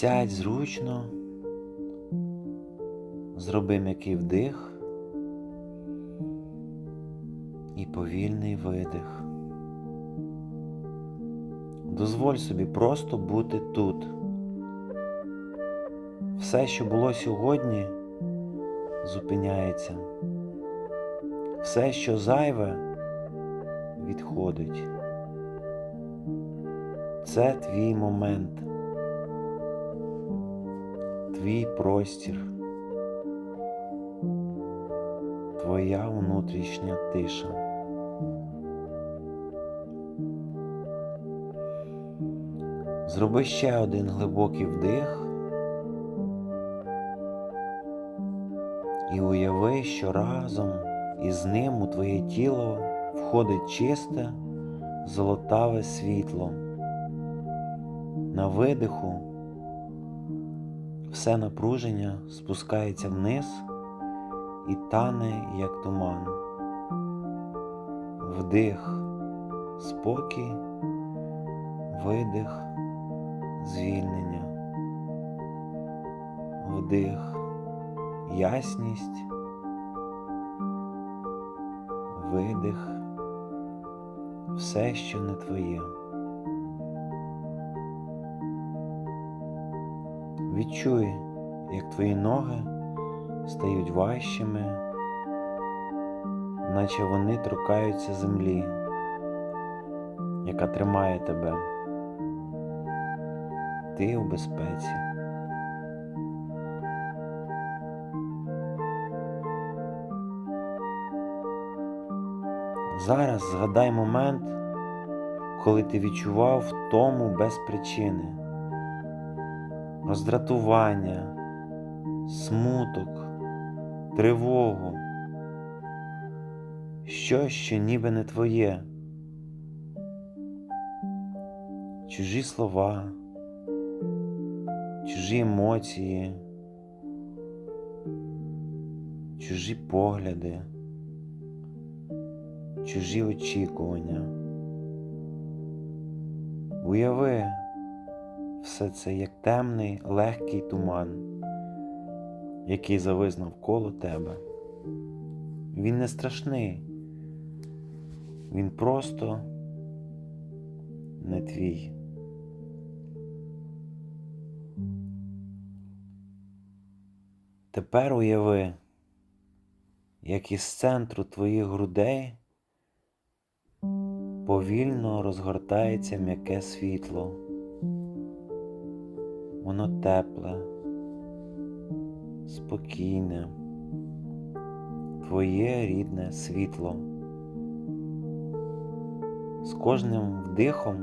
Сядь зручно, зроби м'який вдих і повільний видих. Дозволь собі просто бути тут. Все, що було сьогодні, зупиняється. Все, що зайве, відходить. Це твій момент, твій простір, твоя внутрішня тиша. Зроби ще один глибокий вдих і уяви, що разом із ним у твоє тіло входить чисте золотаве світло. На видиху все напруження спускається вниз і тане, як туман. Вдих спокій, видих звільнення, вдих ясність, видих все, що не твоє. Відчуй, як твої ноги стають важчими, наче вони торкаються землі, яка тримає тебе. Ти у безпеці. Зараз згадай момент, коли ти відчував втому без причини, роздратування, смуток, тривогу, щось, що ніби не твоє, чужі слова, чужі емоції, чужі погляди чужі очікування. Уяви все це як темний, легкий туман, який завис навколо тебе. Він не страшний, він просто не твій. Тепер уяви, як із центру твоїх грудей повільно розгортається м'яке світло. Воно тепле, спокійне, твоє рідне світло. З кожним вдихом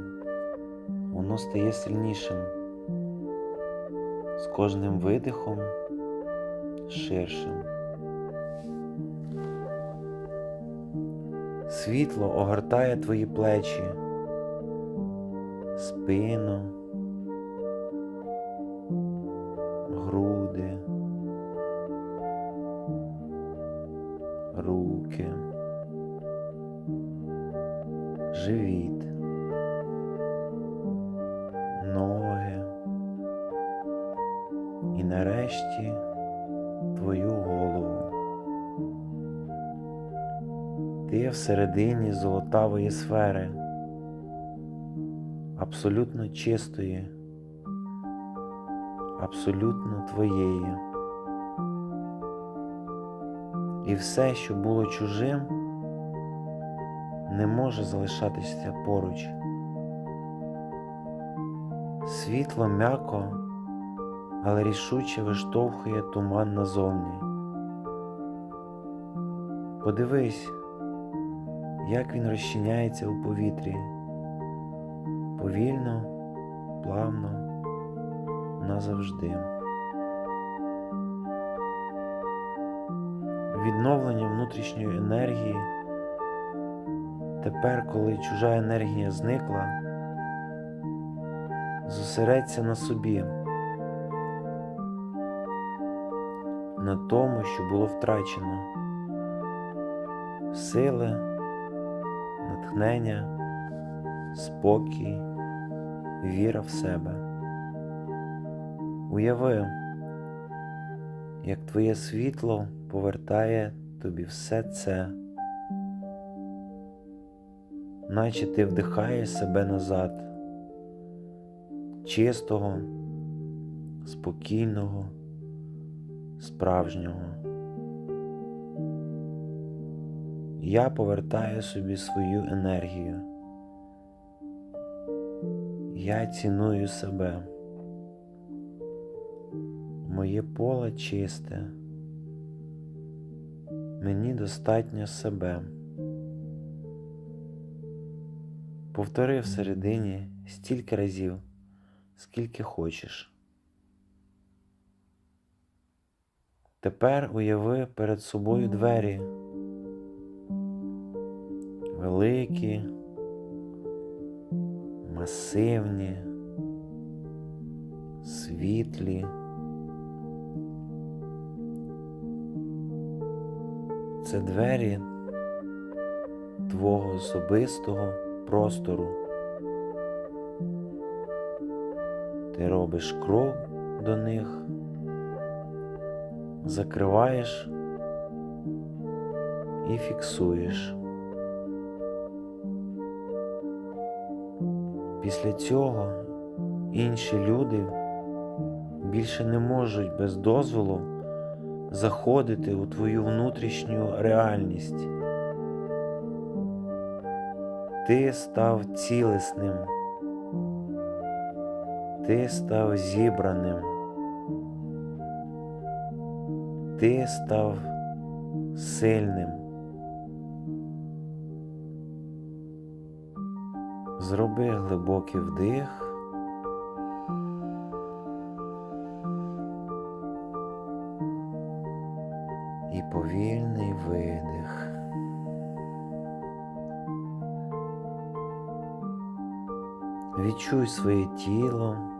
воно стає сильнішим, з кожним видихом ширшим. Світло огортає твої плечі, спину, і нарешті твою голову. Ти всередині золотавої сфери, абсолютно чистої, абсолютно твоєї. І все, що було чужим, не може залишатися поруч. Світло м'яко, але рішуче виштовхує туман назовні. Подивись як він розчиняється у повітрі, повільно, плавно, назавжди. Відновлення внутрішньої енергії. Тепер, коли чужа енергія зникла, зосередься на собі, на тому, що було втрачено, сили натхнення, спокій, віра в себе. Уяви, як твоє світло повертає тобі все це, наче ти вдихаєш себе назад, чистого, спокійного, справжнього. Я повертаю собі свою енергію. Я ціную себе. Моє поле чисте. Мені достатньо себе. Повтори всередині стільки разів, скільки хочеш. Тепер уяви перед собою двері. Великі, масивні, світлі. Це двері твого особистого простору. Ти робиш крок до них, закриваєш і фіксуєш. Після цього інші люди більше не можуть без дозволу заходити у твою внутрішню реальність. Ти став цілісним, ти став зібраним, ти став сильним. Зроби глибокий вдих. І повільний видих. Відчуй своє тіло.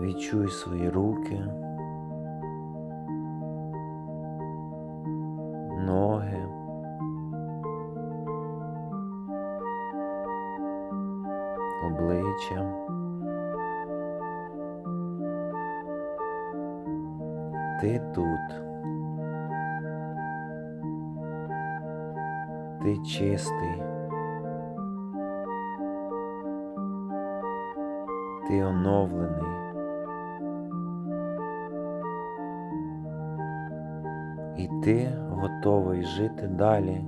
Відчуй свої руки, ноги. обличчя. Ти тут. Ти чистий. Ти оновлений. І ти готовий жити далі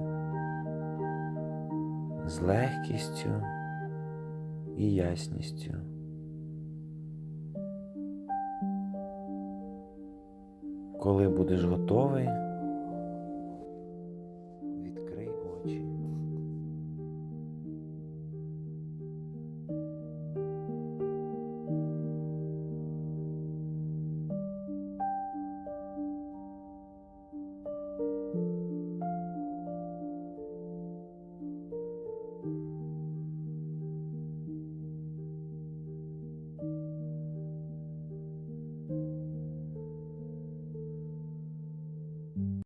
з легкістю і ясністю. Коли будеш готовий,